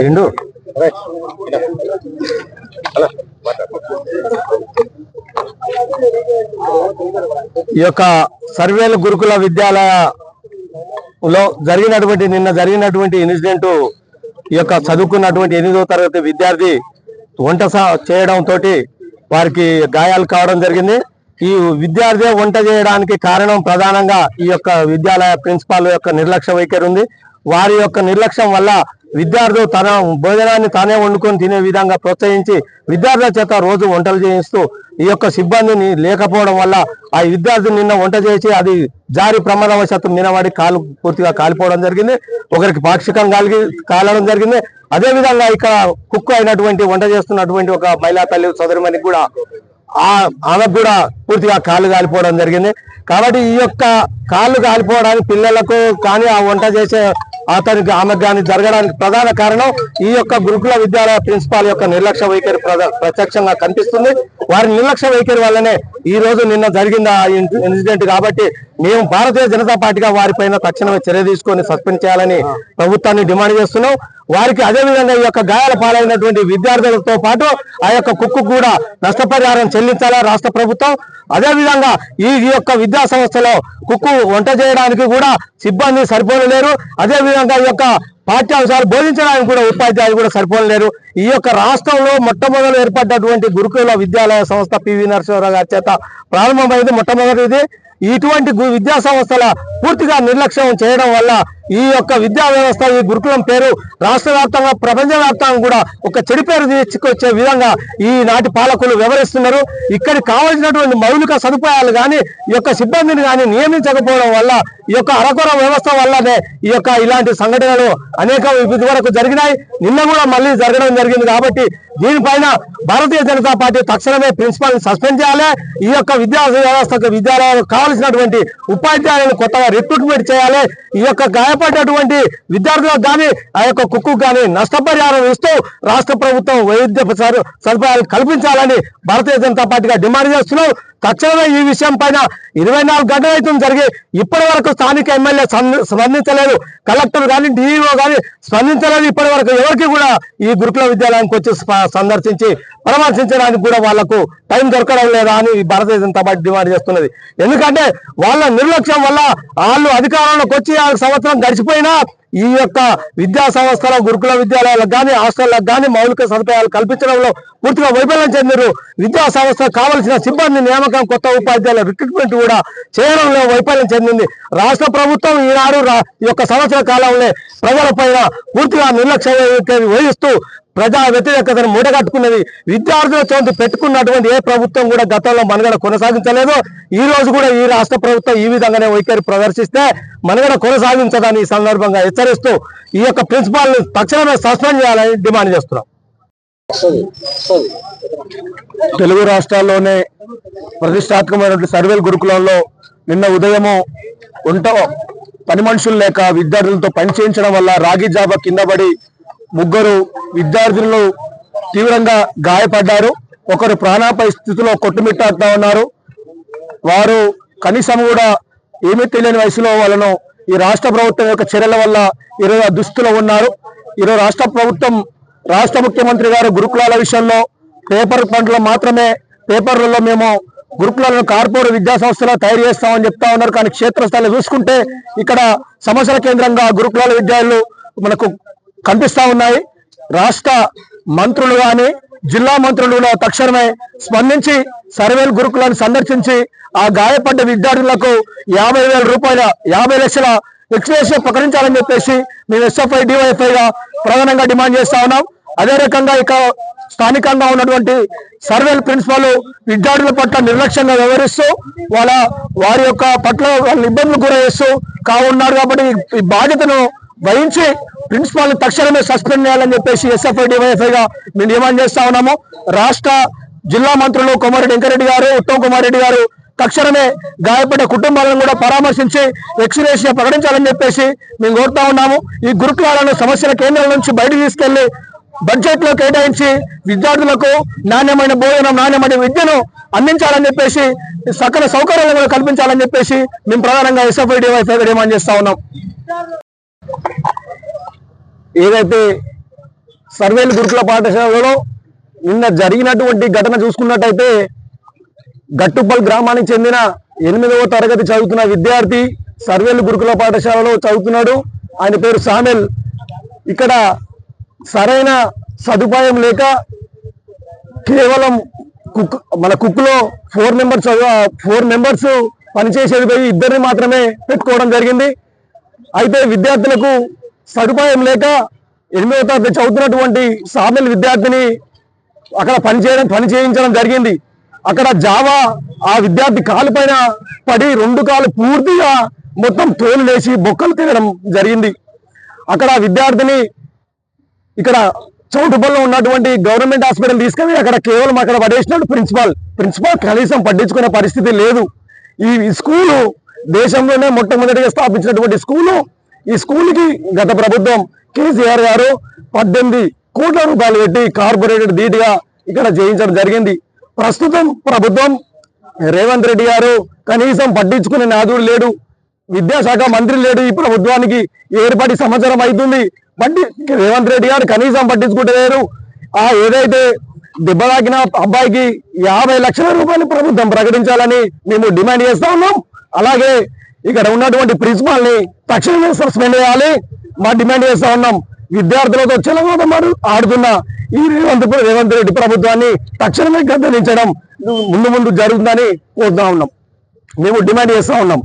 రెండు ఈ యొక్క సర్వేలు గురుకుల విద్యాలయలో జరిగినటువంటి నిన్న జరిగినటువంటి ఇన్సిడెంట్ ఈ యొక్క చదువుకున్నటువంటి ఎనిమిదో తరగతి విద్యార్థి వంట చేయడంతో చేయడం తోటి వారికి గాయాలు కావడం జరిగింది. ఈ విద్యార్థి వంట చేయడానికి కారణం ప్రధానంగా ఈ యొక్క విద్యాలయ ప్రిన్సిపాల్ యొక్క నిర్లక్ష్య వైఖరి ఉంది. వారి యొక్క నిర్లక్ష్యం వల్ల విద్యార్థులు తన భోజనాన్ని తానే వండుకొని తినే విధంగా ప్రోత్సహించి విద్యార్థుల చేత రోజు వంటలు చేయిస్తూ ఈ యొక్క సిబ్బందిని లేకపోవడం వల్ల ఆ విద్యార్థి నిన్న వంట చేసి అది జారి ప్రమాదవశాత్తు నిలబడి కాలు పూర్తిగా కాలిపోవడం జరిగింది. ఒకరికి పాక్షికం కాలి కాలడం జరిగింది. అదే విధంగా ఇక్కడ కుక్కు అయినటువంటి వంట చేస్తున్నటువంటి ఒక మహిళా తల్లి సోదరిమణికి కూడా ఆ ఆమెకు కూడా పూర్తిగా కాళ్ళు కాలిపోవడం జరిగింది. కాబట్టి ఈ యొక్క కాళ్ళు కాలిపోవడానికి పిల్లలకు కానీ ఆ వంట చేసే అతనికి ఆమెకు కానీ జరగడానికి ప్రధాన కారణం ఈ యొక్క గురుకుల విద్యాలయ ప్రిన్సిపాల్ యొక్క నిర్లక్ష్య వైఖరి ప్రత్యక్షంగా కనిపిస్తుంది. వారి నిర్లక్ష్య వైఖరి వల్లనే ఈ రోజు నిన్న జరిగింది ఆ ఇన్- ఇన్సిడెంట్ కాబట్టి మేము భారతీయ జనతా పార్టీగా వారిపైన తక్షణమే చర్య తీసుకొని సస్పెండ్ చేయాలని ప్రభుత్వాన్ని డిమాండ్ చేస్తున్నాం. వారికి అదే విధంగా ఈ యొక్క గాయాల పాలైనటువంటి విద్యార్థులతో పాటు ఆ యొక్క కుక్కు కూడా నష్టపరిహారం చెల్లించాలా రాష్ట్ర ప్రభుత్వం? అదేవిధంగా ఈ యొక్క విద్యా సంస్థలో కుక్కు వంట చేయడానికి కూడా సిబ్బంది సరిపోలేరు అదే విధంగా ఈ యొక్క పాఠ్యాంశాలు బోధించడానికి కూడా ఉపాధ్యాయులు కూడా సరిపోలేరు ఈ యొక్క రాష్ట్రంలో మొట్టమొదటి ఏర్పడ్డటువంటి గురుకుల విద్యాలయ సంస్థ పివి నరసింహరావు గారి చేత ప్రారంభమైంది మొట్టమొదటిది. ఇటువంటి గు- విద్యా సంస్థల పూర్తిగా నిర్లక్ష్యం చేయడం వల్ల ఈ యొక్క విద్యా వ్యవస్థ ఈ గురుకులం పేరు రాష్ట్ర వ్యాప్తంగా ప్రపంచ వ్యాప్తంగా కూడా ఒక చెడు పేరు తీసుకొచ్చే విధంగా ఈ నాటి పాలకులు వివరిస్తున్నారు ఇక్కడ కావాల్సినటువంటి మౌలిక సదుపాయాలు కానీ ఈ యొక్క సిబ్బందిని కానీ నియమించకపోవడం వల్ల ఈ యొక్క అరకొర వ్యవస్థ వల్లనే ఈ యొక్క ఇలాంటి సంఘటనలు అనేక ఇదివరకు జరిగినాయి. నిన్న కూడా మళ్ళీ జరగడం జరిగింది కాబట్టి దీనిపైన భారతీయ జనతా పార్టీ తక్షణమే ప్రిన్సిపల్ని సస్పెండ్ చేయాలి. ఈ యొక్క విద్యా వ్యవస్థకు విద్యాలయాలకు కావాల్సినటువంటి ఉపాధ్యాయులను కొత్తగా రిక్రూట్మెంట్ చేయాలి. ఈ యొక్క గాయపడ్డటువంటి విద్యార్థులకు కానీ ఆ యొక్క కుక్కు కానీ నష్టపరిహారం ఇస్తూ రాష్ట్ర ప్రభుత్వం వైద్య సదుపాయాలు కల్పించాలని భారతీయ జనతా పార్టీగా డిమాండ్ చేస్తున్నాం. తక్షణమే ఈ విషయం పైన ఇరవై నాలుగు గంటల అయితే జరిగి ఇప్పటి వరకు స్థానిక ఎమ్మెల్యే స్పందించలేదు. కలెక్టర్ కానీ డిఈఓ కానీ స్పందించలేదు. ఇప్పటి వరకు ఎవరికి కూడా ఈ గురుకుల విద్యాలయానికి వచ్చి సందర్శించి పరామర్శించడానికి కూడా వాళ్ళకు టైం దొరకడం లేదా అని భారతీయ జనతా పార్టీ డిమాండ్ చేస్తున్నది. ఎందుకంటే వాళ్ళ నిర్లక్ష్యం వల్ల వాళ్ళు అధికారంలోకి వచ్చి ఆ సంవత్సరం గడిచిపోయినా ఈ యొక్క విద్యా సంస్థల గురుకుల విద్యాలయాలకు కానీ హాస్టళ్ళకు కానీ మౌలిక సదుపాయాలు కల్పించడంలో పూర్తిగా వైఫల్యం చెందిరు విద్యా సంస్థ కావలసిన సిబ్బంది నియామకం కొత్త ఉపాధ్యాయుల రిక్రూట్మెంట్ కూడా చేయడంలో వైఫల్యం చెందింది. రాష్ట్ర ప్రభుత్వం ఈనాడు ఈ యొక్క సంవత్సర కాలంలో ప్రజలపైన పూర్తిగా నిర్లక్ష్యం వహిస్తూ ప్రజా వ్యతిరేకతను మూటగట్టుకున్నది విద్యార్థుల చోటు పెట్టుకున్నటువంటి ఏ ప్రభుత్వం కూడా గతంలో మనగడ కొనసాగించలేదు. ఈ రోజు కూడా ఈ రాష్ట్ర ప్రభుత్వం ఈ విధంగానే వైఖరి ప్రదర్శిస్తే మనగడ కొనసాగించదని ఈ సందర్భంగా హెచ్చరిస్తూ ఈ యొక్క ప్రిన్సిపాల్ తక్షణమే సస్పెండ్ చేయాలని డిమాండ్ చేస్తున్నాం. తెలుగు రాష్ట్రాల్లోనే ప్రతిష్టాత్మకమైనటువంటి సర్వేల్ గురుకులంలో నిన్న ఉదయము ఉంటో పని మనుషులు లేక విద్యార్థులతో పని చేయించడం వల్ల రాగి జాబా కింద పడి ముగ్గురు విద్యార్థులు తీవ్రంగా గాయపడ్డారు. ఒకరు ప్రాణాపాయ స్థితిలో కొట్టుమిట్టాడుతా ఉన్నారు. వారు కనీసం కూడా ఏమీ తెలియని వయసులో వాళ్ళను ఈ రాష్ట్ర ప్రభుత్వం యొక్క చర్యల వల్ల ఈరోజు దుస్తులో ఉన్నారు. ఈరోజు రాష్ట్ర ప్రభుత్వం రాష్ట్ర ముఖ్యమంత్రి గారు గురుకులాల విషయంలో పేపర్ పంటలో మాత్రమే పేపర్లలో మేము గురుకులాలను కార్పొరేట్ విద్యా సంస్థలో తయారు చేస్తామని చెప్తా ఉన్నారు. కానీ క్షేత్రస్థాయిలో చూసుకుంటే ఇక్కడ సమస్యల కేంద్రంగా గురుకులాల విద్యార్థులు మనకు కనిపిస్తా ఉన్నాయి. రాష్ట్ర మంత్రులు కానీ జిల్లా మంత్రులు తక్షణమే స్పందించి సర్వేల్ గురుకులను సందర్శించి ఆ గాయపడ్డ విద్యార్థులకు యాభై వేల రూపాయల యాభై లక్షల ఎక్స్ప్రెషన్ ప్రకటించాలని చెప్పేసి మేము ఎస్ఎఫ్ఐ డివైఎఫ్ఐ గా ప్రధానంగా డిమాండ్ చేస్తా ఉన్నాం. అదే రకంగా ఇక స్థానికంగా ఉన్నటువంటి సర్వేల్ ప్రిన్సిపాల్ విద్యార్థుల పట్ల నిర్లక్ష్యంగా వ్యవహరిస్తూ వాళ్ళ వారి యొక్క పట్ల వాళ్ళ ఇబ్బందులు గురయ్యేస్తూ కావున్నారు కాబట్టి ఈ బాధ్యతను వహించి ప్రిన్సిపాల్ తక్షణమే సస్పెండ్ చేయాలని చెప్పేసి ఎస్ఎఫ్ఐ డివైఎఫ్ఐగా మేము డిమాండ్ చేస్తా ఉన్నాము. రాష్ట్ర జిల్లా మంత్రులు కొమారెడ్డి వెంకరెడ్డి గారు ఉత్తమ్ కుమార్ రెడ్డి గారు తక్షణమే గాయపడ్డ కుటుంబాలను కూడా పరామర్శించి ఎక్స్రేషియా ప్రకటించాలని చెప్పేసి మేము కోరుతా ఉన్నాము. ఈ గురుకులాలను సమస్యల కేంద్రాల నుంచి బయటకు తీసుకెళ్ళి బడ్జెట్లో కేటాయించి విద్యార్థులకు నాణ్యమైన భోజనం నాణ్యమైన విద్యను అందించాలని చెప్పేసి సకల సౌకర్యాలను కూడా కల్పించాలని చెప్పేసి మేము ప్రధానంగా ఎస్ఎఫ్ఐ డివైఎఫ్ఐ డిమాండ్ చేస్తా ఉన్నాం. ఏదైతే సర్వేలు గురుకుల పాఠశాలలో నిన్న జరిగినటువంటి ఘటన చూసుకున్నట్టయితే గట్టుపల్ గ్రామానికి చెందిన ఎనిమిదవ తరగతి చదువుతున్న విద్యార్థి సర్వేలు గురుకుల పాఠశాలలో చదువుతున్నాడు. ఆయన పేరు సామెల్. ఇక్కడ సరైన సదుపాయం లేక కేవలం కుక్ మన కుక్లో ఫోర్ మెంబర్స్ ఫోర్ మెంబర్స్ పనిచేసేది పోయి ఇద్దరిని మాత్రమే పెట్టుకోవడం జరిగింది. అయితే విద్యార్థులకు సదుపాయం లేక ఎనిమిదవ తరగతి చదువుతున్నటువంటి సామెల్ విద్యార్థిని అక్కడ పని చేయడం పని చేయించడం జరిగింది. అక్కడ జావా ఆ విద్యార్థి కాలు పైన పడి రెండు కాలు పూర్తిగా మొత్తం తోలు లేచి బొక్కలు తినడం జరిగింది. అక్కడ విద్యార్థిని ఇక్కడ చౌటుపల్లో ఉన్నటువంటి గవర్నమెంట్ హాస్పిటల్ తీసుకెళ్ళి అక్కడ కేవలం అక్కడ పడేసినట్టు ప్రిన్సిపాల్ ప్రిన్సిపాల్ కనీసం పట్టించుకునే పరిస్థితి లేదు. ఈ స్కూలు దేశంలోనే మొట్టమొదటిగా స్థాపించినటువంటి స్కూలు. ఈ స్కూల్కి గత ప్రభుత్వం కేసీఆర్ గారు పద్దెనిమిది కోట్ల రూపాయలు పెట్టి కార్పొరేటెడ్ ధీటుగా ఇక్కడ చేయించడం జరిగింది. ప్రస్తుతం ప్రభుత్వం రేవంత్ రెడ్డి గారు కనీసం పట్టించుకునే నాదుడు లేడు. విద్యాశాఖ మంత్రి లేడు. ఈ ప్రభుత్వానికి ఏర్పడి సంవత్సరం అవుతుంది. పట్టి రేవంత్ రెడ్డి గారు కనీసం పట్టించుకుంటలేరు ఆ ఏదైతే దెబ్బ తాకిన అబ్బాయికి యాభై లక్షల రూపాయలు ప్రభుత్వం ప్రకటించాలని మేము డిమాండ్ చేస్తా ఉన్నాం. అలాగే ఇక్కడ ఉన్నటువంటి ప్రిన్సిపాల్ని తక్షణమే సస్పెండ్ చేయాలి. మా డిమాండ్ చేస్తా ఉన్నాం. విద్యార్థులతో చెలగోదం ఆడుతున్న ఈ రేవంత్ రేవంత్ రెడ్డి ప్రభుత్వాన్ని తక్షణమే గద్దెదించడం ముందు ముందు జరుగుతుందని కోరుతా ఉన్నాం. మేము డిమాండ్ చేస్తా ఉన్నాం.